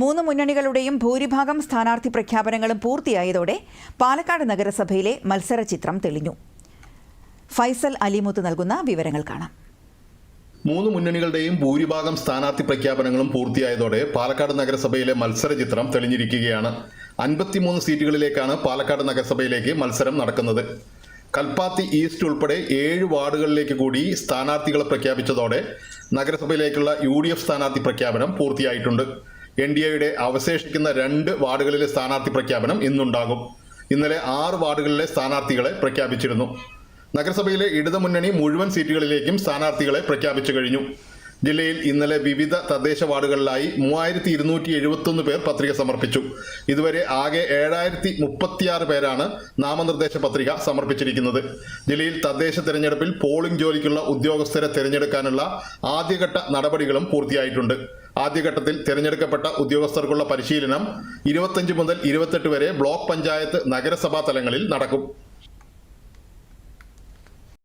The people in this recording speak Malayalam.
മൂന്ന് മുന്നണികളുടെയും ഭൂരിഭാഗം സ്ഥാനാർത്ഥി പ്രഖ്യാപനങ്ങളും പൂർത്തിയായതോടെ പാലക്കാട് നഗരസഭയിലെ മത്സര ചിത്രം തെളിഞ്ഞു. ഫൈസൽ അലിമുത്ത് നൽകുന്ന വിവരങ്ങൾ കാണാം. മൂന്ന് മുന്നണികളുടെയും ഭൂരിഭാഗം സ്ഥാനാർത്ഥി പ്രഖ്യാപനങ്ങളും പൂർത്തിയായതോടെ പാലക്കാട് നഗരസഭയിലെ മത്സര ചിത്രം തെളിഞ്ഞിരിക്കുകയാണ്. അൻപത്തിമൂന്ന് സീറ്റുകളിലേക്കാണ് പാലക്കാട് നഗരസഭയിലേക്ക് മത്സരം നടക്കുന്നത്. കൽപ്പാത്തി ഈസ്റ്റ് ഉൾപ്പെടെ ഏഴ് വാർഡുകളിലേക്ക് കൂടി സ്ഥാനാർത്ഥികളെ പ്രഖ്യാപിച്ചതോടെ നഗരസഭയിലേക്കുള്ള യു ഡി എഫ് സ്ഥാനാർത്ഥി പ്രഖ്യാപനം പൂർത്തിയായിട്ടുണ്ട്. എൻ ഡി എയുടെ അവശേഷിക്കുന്ന രണ്ട് വാർഡുകളിലെ സ്ഥാനാർത്ഥി പ്രഖ്യാപനം ഇന്നുണ്ടാകും. ഇന്നലെ ആറ് വാർഡുകളിലെ സ്ഥാനാർത്ഥികളെ പ്രഖ്യാപിച്ചിരുന്നു. നഗരസഭയിലെ ഇടതുമുന്നണി മുഴുവൻ സീറ്റുകളിലേക്കും സ്ഥാനാർത്ഥികളെ പ്രഖ്യാപിച്ചു കഴിഞ്ഞു. ജില്ലയിൽ ഇന്നലെ വിവിധ തദ്ദേശ വാർഡുകളിലായി മൂവായിരത്തി ഇരുന്നൂറ്റി എഴുപത്തൊന്ന് പേർ പത്രിക സമർപ്പിച്ചു. ഇതുവരെ ആകെ ഏഴായിരത്തി മുപ്പത്തിയാറ് പേരാണ് നാമനിർദ്ദേശ പത്രിക സമർപ്പിച്ചിരിക്കുന്നത്. ജില്ലയിൽ തദ്ദേശ തെരഞ്ഞെടുപ്പിൽ പോളിംഗ് ജോലിക്കുള്ള ഉദ്യോഗസ്ഥരെ തിരഞ്ഞെടുക്കാനുള്ള ആദ്യഘട്ട നടപടികളും പൂർത്തിയായിട്ടുണ്ട്. ആദ്യഘട്ടത്തിൽ തിരഞ്ഞെടുക്കപ്പെട്ട ഉദ്യോഗസ്ഥർക്കുള്ള പരിശീലനം ഇരുപത്തഞ്ച് മുതൽ ഇരുപത്തെട്ട് വരെ ബ്ലോക്ക് പഞ്ചായത്ത് നഗരസഭാ തലങ്ങളിൽ നടക്കും.